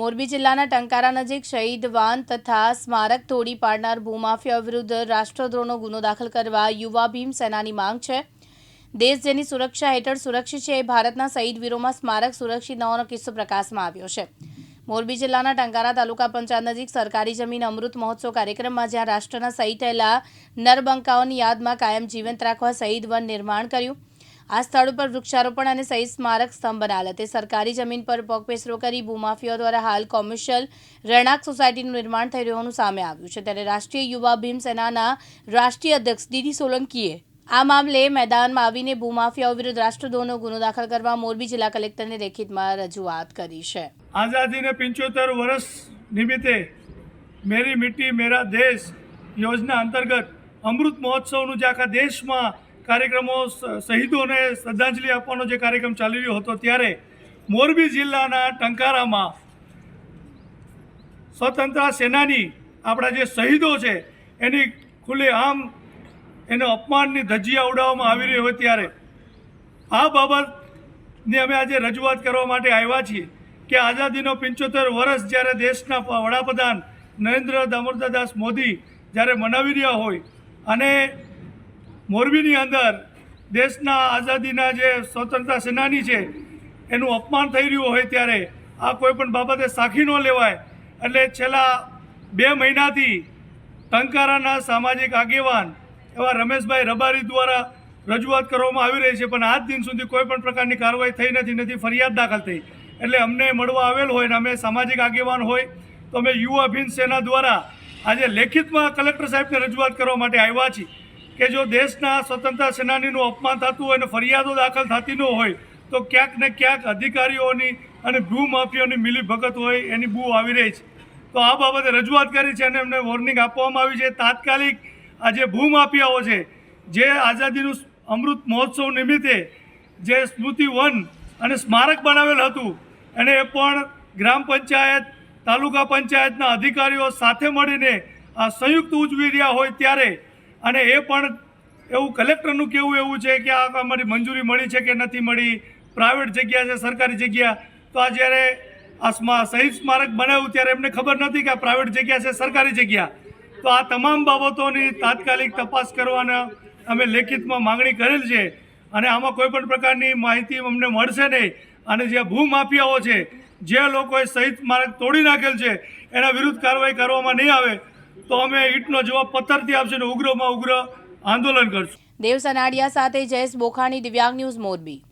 મોરબી જિલ્લાના ટંકારા નજીક શહીદ વાન તથા સ્મારક તોડી પાડનાર ભૂમાફિયા વિરુદ્ધ રાષ્ટ્રદ્રોહનો ગુનો દાખલ કરવા યુવા ભીમ સેનાની માંગ છે. દેશ જેની સુરક્ષા હેઠળ સુરક્ષિત છે એ ભારતના શહીદ વીરોમાં સ્મારક સુરક્ષિત ન હોવાનો કિસ્સો પ્રકાશમાં આવ્યો છે. મોરબી જિલ્લાના ટંકારા તાલુકા પંચાયત નજીક સરકારી જમીન અમૃત મહોત્સવ કાર્યક્રમમાં જ્યાં રાષ્ટ્રના શહીદ થયેલા નરબંકાઓની યાદમાં કાયમ જીવંત રાખવા શહીદ વન નિર્માણ કર્યું. આ સ્થળ ઉપર વૃક્ષારોપણ અને સહિત સ્મારક સ્તંભ બનાવેલ તે સરકારી જમીન પર પગપેસરો કરી ભૂમાફિયાઓ દ્વારા હાલ કોમર્શિયલ રહેણાંક સોસાયટીનું નિર્માણ થઈ રહ્યું સામે આવ્યું છે. ત્યારે રાષ્ટ્રીય યુવા ભીમ સેનાના રાષ્ટ્રીય અધ્યક્ષ ડીડી સોલંકીએ આ મામલે મેદાનમાં આવીને ભૂમાફિયાઓ વિરુદ્ધ રાષ્ટ્રદ્રોહનો ગુનો દાખલ કરવા મોરબી જિલ્લા કલેક્ટરને લેખિતમાં રજૂઆત કરી છે. આઝાદીને પંચોતેર વર્ષ નિમિત્તે મેરી મિટ્ટી મેરા દેશ યોજના અંતર્ગત અમૃત મહોત્સવનું જે આખા દેશમાં કાર્યક્રમો શહીદોને શ્રદ્ધાંજલિ આપવાનો જે કાર્યક્રમ ચાલી રહ્યો હતો ત્યારે મોરબી જિલ્લાના ટંકારામાં સ્વતંત્ર સેનાની આપણા જે શહીદો છે, એની ખુલ્લે આમ એનો અપમાનની ધજ્જિયા ઉડાવવામાં આવી રહી હોય ત્યારે આ બાબતની અમે આજે રજૂઆત કરવા માટે આવ્યા છીએ કે આઝાદીનો પંચોતેર વર્ષ જ્યારે દેશના વડાપ્રધાન નરેન્દ્ર દામોદરદાસ મોદી જ્યારે મનાવી રહ્યા હોય અને મોરબીની અંદર દેશના આઝાદીના જે સ્વતંત્રતા સેનાની છે, એનું અપમાન થઈ રહ્યું હોય ત્યારે આ કોઈપણ બાબતે સાખી ન લેવાય. એટલે છેલ્લા બે મહિનાથી ટંકારાના સામાજિક આગેવાન એવા રમેશભાઈ રબારી દ્વારા રજૂઆત કરવામાં આવી રહી છે, પણ આજ દિન સુધી કોઈ પણ પ્રકારની કાર્યવાહી થઈ નથી નથી, ફરિયાદ દાખલ થઈ. એટલે અમને મળવા આવેલ હોય ને અમે સામાજિક આગેવાન હોય, તો અમે યુવા ભીન સેના દ્વારા આજે લેખિતમાં કલેક્ટર સાહેબને રજૂઆત કરવા માટે આવ્યા છીએ. કે જો દેશના સ્વતંત્ર સેનાનીનું અપમાન થતું હોય અને ફરિયાદો દાખલ થતી ન હોય, તો ક્યાંક ને ક્યાંક અધિકારીઓની અને ભૂમાફિયાઓની મિલી ભગત હોય એની બૂ આવી રહી છે. તો આ બાબતે રજૂઆત કરી છે અને એમને વોર્નિંગ આપવામાં આવી છે. તાત્કાલિક આ જે ભૂમાફિયાઓ છે, જે આઝાદીનું અમૃત મહોત્સવ નિમિત્તે જે સ્મૃતિ વન અને સ્મારક બનાવેલ હતું અને એ પણ ગ્રામ પંચાયત, તાલુકા પંચાયતના અધિકારીઓ સાથે મળીને આ સંયુક્ત ઉજવી રહ્યા હોય ત્યારે અને એ પણ એવું કલેક્ટરનું કેવું એવું છે કે આ અમારી મંજૂરી મળી છે કે નથી મળી, પ્રાઇવેટ જગ્યા છે, સરકારી જગ્યા. તો આ જ્યારે આ સ્મા, શહીદ સ્મારક બનાવ્યું ત્યારે એમને ખબર નથી કે આ પ્રાઇવેટ જગ્યા છે, સરકારી જગ્યા. તો આ તમામ બાબતોની તાત્કાલિક તપાસ કરવાના અમે લેખિતમાં માંગણી કરેલ છે. અને આમાં કોઈ પણ પ્રકારની માહિતી અમને મળશે નહીં. અને જે ભૂમાફિયાઓ છે, જે લોકોએ શહીદ સ્મારક તોડી નાખેલ છે, એના વિરુદ્ધ કાર્યવાહી કરવામાં નહીં આવે. તો અમે ઈટનો જવાબ પથ્થરથી આપશું અને ઉગ્રમાં ઉગ્ર આંદોલન કરશું. દેવ સનાડિયા સાથે જયેશ બોખાણી, દિવ્યાંગ ન્યૂઝ મોરબી.